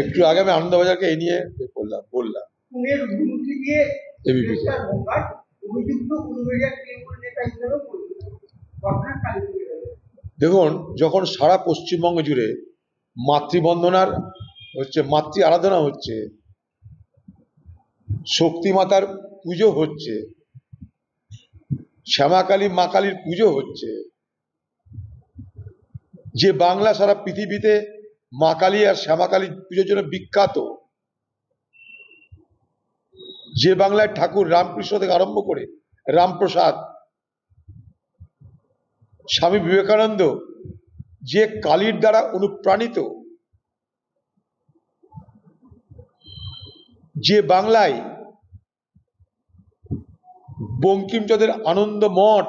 একটু আগে আমি আনন্দবাজারকে এই নিয়ে করলাম বললাম। দেখুন যখন সারা পশ্চিমবঙ্গ জুড়ে মাতৃবন্দনার হচ্ছে মাতৃ আরাধনা হচ্ছে শক্তিমাতার পুজো হচ্ছে শ্যামাকালী মা কালীর পুজো হচ্ছে যে বাংলা সারা পৃথিবীতে মা কালী আর শ্যামাকালী পুজোর জন্য বিখ্যাত। যে বাংলায় ঠাকুর রামকৃষ্ণ থেকে আরম্ভ করে রামপ্রসাদ, স্বামী বিবেকানন্দ, যে কালীর দ্বারা অনুপ্রাণিত, যে বাংলায় বঙ্কিমচন্দ্রের আনন্দ মঠ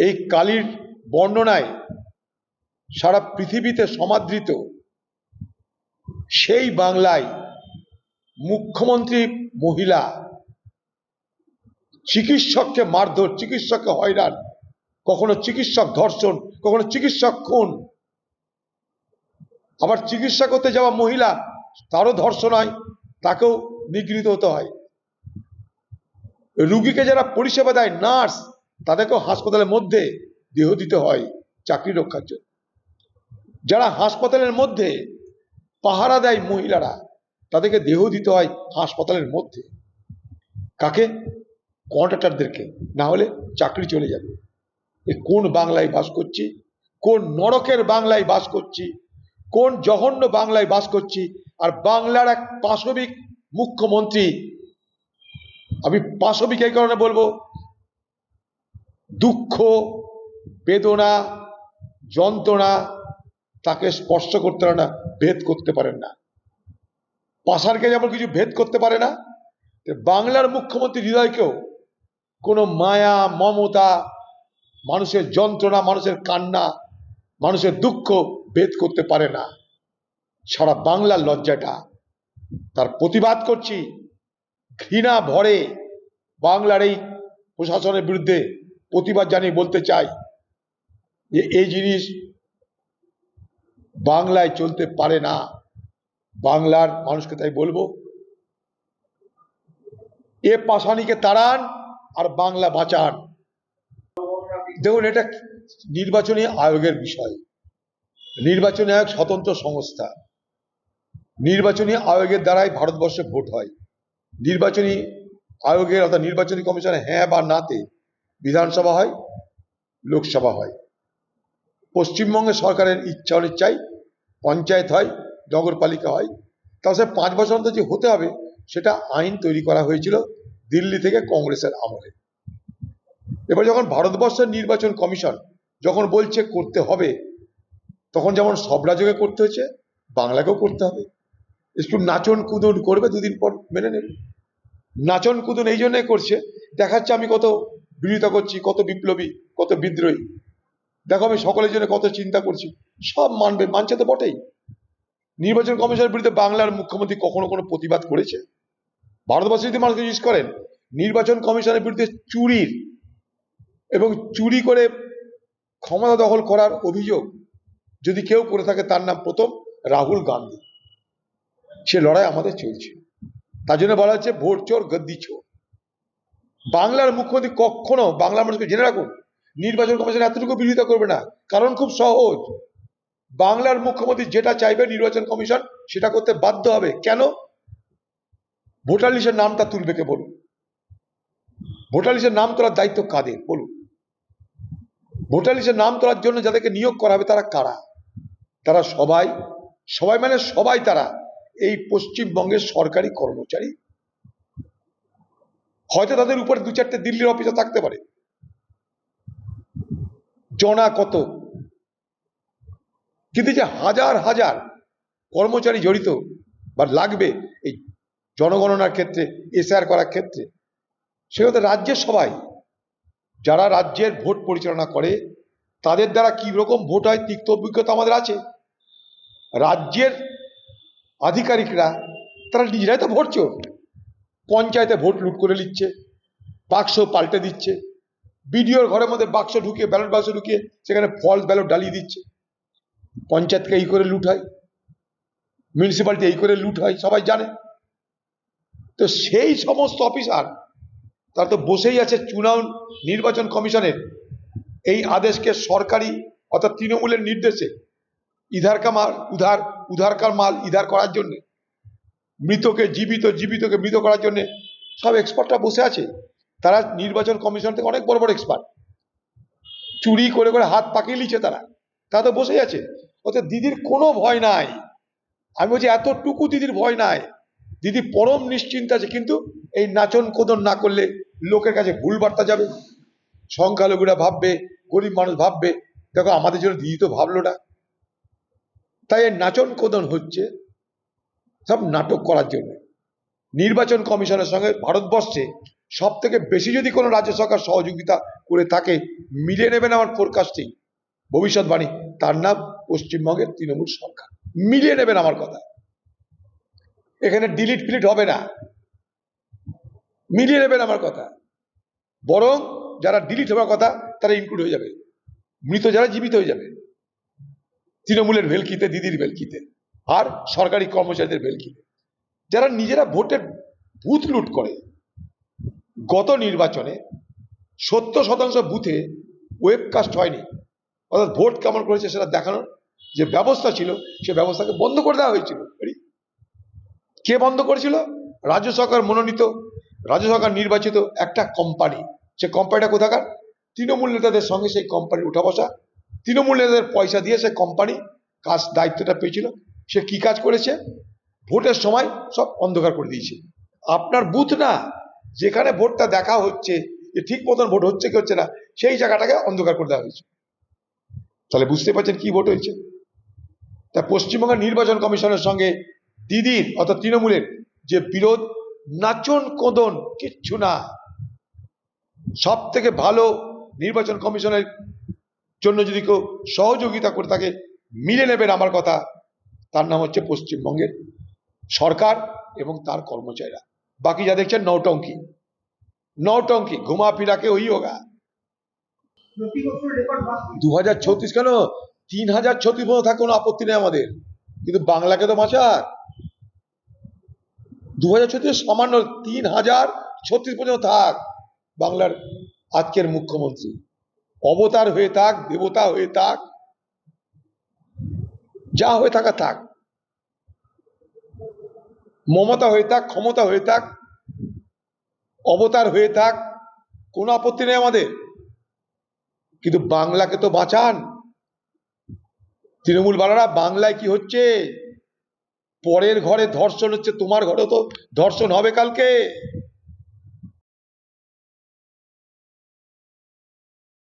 এই কালীর বর্ণনায় সারা পৃথিবীতে সমাদৃত, সেই বাংলায় মুখ্যমন্ত্রী মহিলা চিকিৎসককে মারধর, চিকিৎসককে হয়রান, কখনো চিকিৎসক ধর্ষণ, কখনো চিকিৎসক খুন। আবার চিকিৎসা করতে যাওয়া মহিলা, তারও ধর্ষণ হয়, তাকেও নিগৃহীত হতে হয়। রুগীকে যারা পরিষেবা দেয়, নার্স, তাদেরকেও হাসপাতালের মধ্যে দেহ দিতে হয়, চাকরি রক্ষার জন্য। যারা হাসপাতালের মধ্যে পাহারা দেয় মহিলারা, তাদেরকে দেহ দিতে হয় হাসপাতালের মধ্যে। কাকে? কন্ট্রাক্টরদেরকে। না হলে চাকরি চলে যাবে। এ কোন বাংলায় বাস করছি? কোন নরকের বাংলায় বাস করছি? কোন জঘন্য বাংলায় বাস করছি? আর বাংলার এক পাশবিক মুখ্যমন্ত্রী, আমি পাশবিক এই কারণে বলব, দুঃখ, বেদনা, যন্ত্রণা তাকে স্পর্শ করতে পারে না, ভেদ করতে পারেন না। পাশারকে যেমন কিছু ভেদ করতে পারে না বাংলার মুখ্যমন্ত্রী হৃদয়কেও কোনো মায়া, মমতা, মানুষের যন্ত্রণা, মানুষের কান্না, মানুষের দুঃখ ভেদ করতে পারে না। সারা বাংলার লজ্জাটা। তার প্রতিবাদ করছি, ঘৃণা ভরে বাংলার এই প্রশাসনের বিরুদ্ধে প্রতিবাদ জানিয়ে বলতে চাই যে এই জিনিস বাংলায় চলতে পারে না। বাংলার মানুষকে তাই বলব, এ পাশানিকে তাড়ান আর বাংলা বাঁচান। দেখুন, এটা নির্বাচনী আয়োগের বিষয়। নির্বাচনী আয়োগ স্বতন্ত্র সংস্থা। নির্বাচনী আয়োগের দ্বারাই ভারতবর্ষে ভোট হয়। নির্বাচনী আয়োগের অর্থাৎ নির্বাচনী কমিশনে হ্যাঁ বা নাতে বিধানসভা হয়, লোকসভা হয়। পশ্চিমবঙ্গে সরকারের ইচ্ছা অনিচ্ছায় পঞ্চায়েত হয়, নগরপালিকা হয় তাহলে পাঁচ বছর অন্তর যে হতে হবে, সেটা আইন তৈরি করা হয়েছিল দিল্লি থেকে কংগ্রেসের আমলে। এবার যখন ভারতবর্ষের নির্বাচন কমিশন যখন বলছে করতে হবে, তখন যেমন সব রাজ্যকে করতে হয়েছে বাংলাকেও করতে হবে। একটু নাচন কুদন করবে দুদিন পর মেনে নেবে। নাচন কুদন এই জন্যই করছে, দেখাচ্ছে আমি কত বিরোধিতা করছি, কত বিপ্লবী, কত বিদ্রোহী। দেখো, আমি সকলের জন্য কত চিন্তা করছি। সব মানবে, মানছে তো বটেই। নির্বাচন কমিশনের বিরুদ্ধে বাংলার মুখ্যমন্ত্রী কখনো কোনো প্রতিবাদ করেছে? ভারতবর্ষে যদি মানুষ জিজ্ঞেস করেন, নির্বাচন কমিশনের বিরুদ্ধে চুরির এবং চুরি করে ক্ষমতা দখল করার অভিযোগ যদি কেউ করে থাকে, তার নাম প্রথম রাহুল গান্ধী। সে লড়াই আমাদের চলছে। তার জন্য বলা হচ্ছে, ভোট চোর, গদ্দি চোর। বাংলার মুখ্যমন্ত্রী কখনো, বাংলার মানুষকে জেনে রাখুন নির্বাচন কমিশন এতটুকু বিরোধিতা করবে না। কারণ খুব সহজ। বাংলার মুখ্যমন্ত্রী যেটা চাইবে নির্বাচন কমিশন, সেটা করতে বাধ্য হবে। কেন? ভোটার লিস্টের নামটা তুলবে কে বলুন? ভোটার লিস্টের নাম তোলার দায়িত্ব কাদের? বলুন। ভোটার লিস্টের নাম তোলার জন্য যাদেরকে নিয়োগ করা হবে তারা কারা? তারা সবাই সবাই মানে সবাই তারা। এই পশ্চিমবঙ্গের সরকারি কর্মচারী। হয়তো তাদের উপরে দু চারটে দিল্লির অফিসে থাকতে পারে। জনা কত? কিন্তু যে হাজার হাজার কর্মচারী জড়িত বা লাগবে এই জনগণনার ক্ষেত্রে এসআর করার ক্ষেত্রে তো রাজ্যের সবাই। যারা রাজ্যের ভোট পরিচালনা করে, তাদের দ্বারা কি রকম ভোট হয়, তিক্ত অভিজ্ঞতা আমাদের আছে। রাজ্যের আধিকারিকরা, তারা নিজেরাই তো ভোট চোর। পঞ্চায়েতে ভোট লুট করে নিচ্ছে, বাক্স পাল্টে দিচ্ছে। বিডিওর ঘরের মধ্যে বাক্স ঢুকিয়ে, ব্যালট বাক্স ঢুকিয়ে সেখানে ফলস ব্যালট ডালিয়ে দিচ্ছে। পঞ্চায়েতকে এই করে লুট হয়। মিউনিসিপ্যালিটি এই করে লুট হয়, সবাই জানে। তো সেই সমস্ত অফিসার, তারা তো বসেই আছে চুনাও নির্বাচন কমিশনের। এই আদেশকে সরকারি অর্থাৎ তৃণমূলের নির্দেশে ইধার মাল, উধার উধারকার মাল ইধার করার জন্য, মৃতকে জীবিত, জীবিতকে মৃত করার জন্য সব এক্সপার্টরা বসে আছে। তারা নির্বাচন কমিশন থেকে অনেক বড় বড় এক্সপার্ট চুরি করে করে হাত পাকিয়ে নিচ্ছে তারা। তারা তো বসেই আছে। অর্থাৎ দিদির কোনো ভয় নাই। আমি বলছি, এতটুকু দিদির ভয় নাই। দিদি পরম নিশ্চিন্ত আছে, কিন্তু এই নাচন কোদন না করলে লোকের কাছে ভুল বার্তা যাবে। সংখ্যালঘুরা ভাববে, গরিব মানুষ ভাববে, দেখো আমাদের জন্য দিদি তো ভাবলো না। তাই এই নাচন কোদন হচ্ছে সব নাটক করার জন্য। নির্বাচন কমিশনের সঙ্গে ভারতবর্ষে সব থেকে বেশি যদি কোনো রাজ্য সরকার সহযোগিতা করে থাকে, মিলিয়ে নেবেন আমার ফোরকাস্টিং ভবিষ্যৎবাণী, তার নাম পশ্চিমবঙ্গের তৃণমূল সরকার। মিলিয়ে নেবেন আমার কথা। এখানে ডিলিট ফিলিট হবে না। মিলিয়ে নেবেন আমার কথা। বরং যারা ডিলিট হওয়ার কথা, তারা ইনক্লুড হয়ে যাবে। মৃত যারা জীবিত হয়ে যাবে। তৃণমূলের ভেলকিতে, দিদির ভেলকিতে, আর সরকারি কর্মচারীদের ভেলকিতে। যারা নিজেরা ভোটের বুথ লুট করে গত নির্বাচনে সত্তর শতাংশ বুথে ওয়েবকাস্ট হয়নি। অর্থাৎ ভোট কেমন করেছে সেটা দেখানোর যে ব্যবস্থা ছিল, সে ব্যবস্থাকে বন্ধ করে দেওয়া হয়েছিল। কে বন্ধ করেছিল? রাজ্য সরকার মনোনীত, রাজ্য সরকার নির্বাচিত একটা কোম্পানি সে কোম্পানিটা কোথাকার? তৃণমূল নেতাদের সঙ্গে সেই কোম্পানির উঠা বসা। তৃণমূল নেতাদের পয়সা দিয়ে সে কোম্পানি কাজ দায়িত্বটা পেয়েছিল। সে কি কাজ করেছে? ভোটের সময় সব অন্ধকার করে দিয়েছে। আপনার বুথ না যেখানে ভোটটা দেখা হচ্ছে, যে ঠিক মতন ভোট হচ্ছে কি হচ্ছে না, সেই জায়গাটাকে অন্ধকার করে দেওয়া হয়েছে। তাহলে বুঝতে পারছেন কি ভোট হয়েছে? তা পশ্চিমবঙ্গের নির্বাচন কমিশনের সঙ্গে দিদির অর্থাৎ তৃণমূলের যে বিরোধ, নাচন কোদন কিচ্ছু না। সব থেকে ভালো নির্বাচন কমিশনের জন্য যদি কেউ সহযোগিতা করে থাকে মিলে নেবেন আমার কথা, তার নাম হচ্ছে পশ্চিমবঙ্গের সরকার এবং তার কর্মচারীরা। বাকি যা দেখছেন নৌটঙ্কি নৌটঙ্কি ঘুমা ফিরাকে ওই হোগা। দু হাজার ছত্রিশ কেন? তিন হাজার ছত্রিশ পর্যন্ত থাকে কোনো আপত্তি নেই আমাদের। কিন্তু বাংলাকে তো বাঁচাক দু হাজার ছত্রিশ সামান্য তিন হাজার ছত্রিশ পর্যন্ত থাক, বাংলার আজকের মুখ্যমন্ত্রী। অবতার হয়ে থাক, দেবতা হয়ে থাক, যা হয়ে থাকা থাক। মমতা হয়ে থাক, ক্ষমতা হয়ে থাক, অবতার হয়ে থাক, কোনো আপত্তি নেই আমাদের। কিন্তু বাংলাকে তো বাঁচান। তৃণমূল বালারা, বাংলায় কি হচ্ছে? পরের ঘরে ধর্ষণ হচ্ছে, তোমার ঘরে তো ধর্ষণ হবে কালকে।